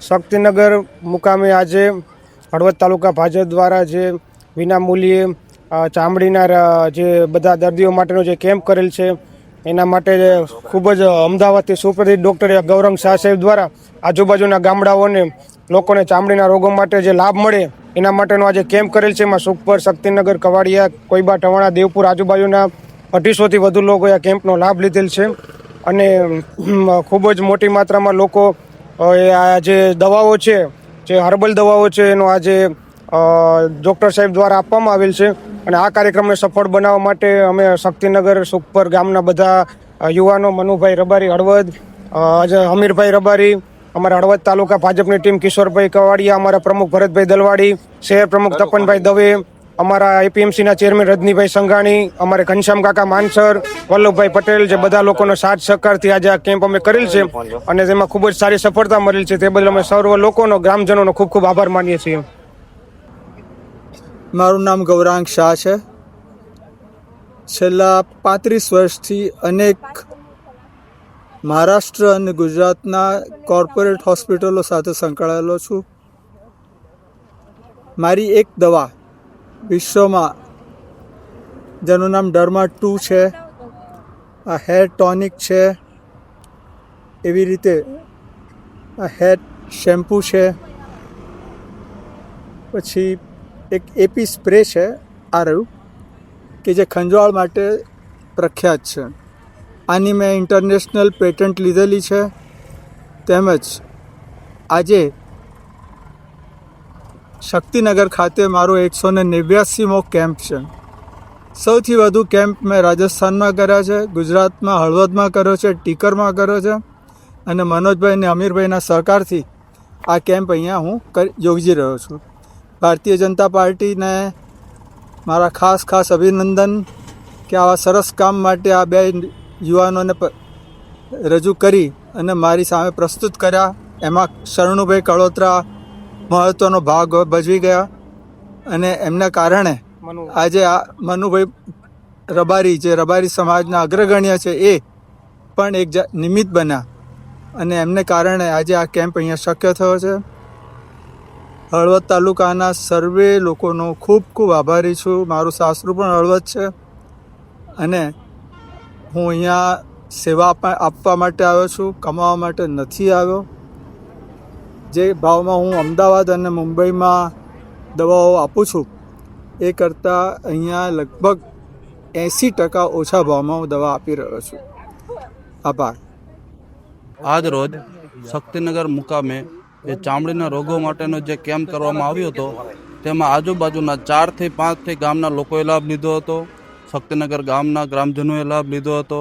શક્તિનગર મુકામે આજે હળવદ તાલુકા ભાજપ દ્વારા જે વિનામૂલ્યે ચામડીના જે બધા દર્દીઓ માટેનો જે કેમ્પ કરેલ છે, એના માટે ખૂબ જ અમદાવાદથી સુપ્રસિદ્ધ ડૉક્ટર ગૌરંગ શાહ સાહેબ દ્વારા આજુબાજુના ગામડાઓને, લોકોને ચામડીના રોગો માટે જે લાભ મળે, એના માટેનો આજે કેમ્પ કરેલ છે. એમાં સુખપર શક્તિનગર, કવાડિયા, કોઈબા, ટવાણા, દેવપુર આજુબાજુના અઢીસોથી વધુ લોકોએ આ કેમ્પનો લાભ લીધેલ છે. અને ખૂબ જ મોટી માત્રામાં લોકો આ જે દવાઓ છે જે હર્બલ દવાઓ છે એનો આજે ડૉક્ટર સાહેબ દ્વારા આપવામાં આવેલ છે. અને આ કાર્યક્રમને સફળ બનાવવા માટે અમે શક્તિનગર સુખપર ગામના બધા યુવાનો મનુભાઈ રબારી હળવદ અમીરભાઈ રબારી અમારા હળવદ તાલુકા ભાજપની ટીમ કિશોરભાઈ કવાડિયા અમારા પ્રમુખ ભરતભાઈ દલવાડી શહેર પ્રમુખ તપનભાઈ દવે અમારા આઈપીએમસીના ચેરમેન રજનીભાઈ સંઘાણી, અમારે ઘનશ્યામ કાકા માનસર, વલ્લભભાઈ પટેલ જે બધા લોકોનો સાથ સહકારથી આજે આ કેમ્પ અમે કરેલ છે અને તેમાં ખૂબ જ સારી સફળતા મળેલ છે તે બદલ અમે સર્વ લોકોનો, ગ્રામજનોનો ખૂબ ખૂબ આભાર માનીએ છીએ. મારું નામ ગૌરાંગ શાહ છે. છેલ્લા પાંત્રીસ વર્ષથી અનેક મહારાષ્ટ્ર અને ગુજરાતના કોર્પોરેટ હોસ્પિટલો સાથે સંકળાયેલો છું. મારી એક દવા વિશ્વમાં. જેનું નામ ડર્મા ટુ છે. આ હેર ટોનિક છે. એવી રીતે આ હેર શેમ્પૂ છે. પછી એક એપી સ્પ્રે છે આ રહ્યું, કે જે ખંજવાળ માટે પ્રખ્યાત છે. આની મેં ઇન્ટરનેશનલ પેટન્ટ લીધેલી છે. તેમજ આજે શક્તિનગર ખાતે મારો એકસો ને નેવ્યાસીમો કેમ્પ છે. સૌથી વધુ કેમ્પ મેં રાજસ્થાનમાં કર્યા છે, ગુજરાતમાં, હળવદમાં કર્યો છે, ટીકરમાં કર્યો છે અને મનોજભાઈ અને અમીરભાઈના સહકારથી આ કેમ્પ અહીંયા હું યોજી રહ્યો છું. ભારતીય જનતા પાર્ટીને મારા ખાસ ખાસ અભિનંદન કે આવા સરસ કામ માટે આ બે યુવાનોને રજૂ કરી અને મારી સામે પ્રસ્તુત કર્યા. એમાં શરણુભાઈ કળોત્રા મહત્ત્વનો ભાગ ભજવી ગયા અને એમના કારણે આજે આ મનુભાઈ રબારી જે રબારી સમાજના અગ્રગણ્ય છે એ પણ એક નિમિત્ત બન્યા અને એમને કારણે આજે આ કેમ્પ અહીંયા શક્ય થયો છે. હળવદ તાલુકાના સર્વે લોકોનો ખૂબ ખૂબ આભારી છું. મારું સાસરું પણ હળવદ છે અને હું અહીંયા સેવા આપવા માટે આવ્યો છું કમાવા માટે નથી આવ્યો. જે ભાવમાં હું અમદાવાદ અને મુંબઈમાં દવાઓ આપું છું, એ કરતાં અહીંયા લગભગ એંસી ટકા ઓછા ભાવમાં હું દવા આપી રહ્યો છું. આભાર. આજ રોજ શક્તિનગર મુકામે એ ચામડીના રોગો માટેનો જે કેમ્પ કરવામાં આવ્યો હતો, તેમાં આજુબાજુના ચારથી પાંચથી ગામના લોકોએ લાભ લીધો હતો, શક્તિનગર ગામના ગ્રામજનોએ લાભ લીધો હતો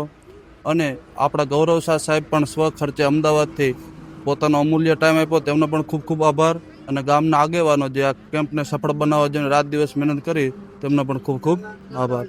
અને આપણા ગૌરવ શાહ સાહેબ પણ સ્વ ખર્ચે અમદાવાદથી પોતાનો અમૂલ્ય ટાઈમ આપ્યો. તેમનો પણ ખૂબ ખૂબ આભાર. અને ગામના આગેવાનો જે આ કેમ્પને સફળ બનાવવા જેને રાત દિવસ મહેનત કરી, તેમનો પણ ખૂબ ખૂબ આભાર.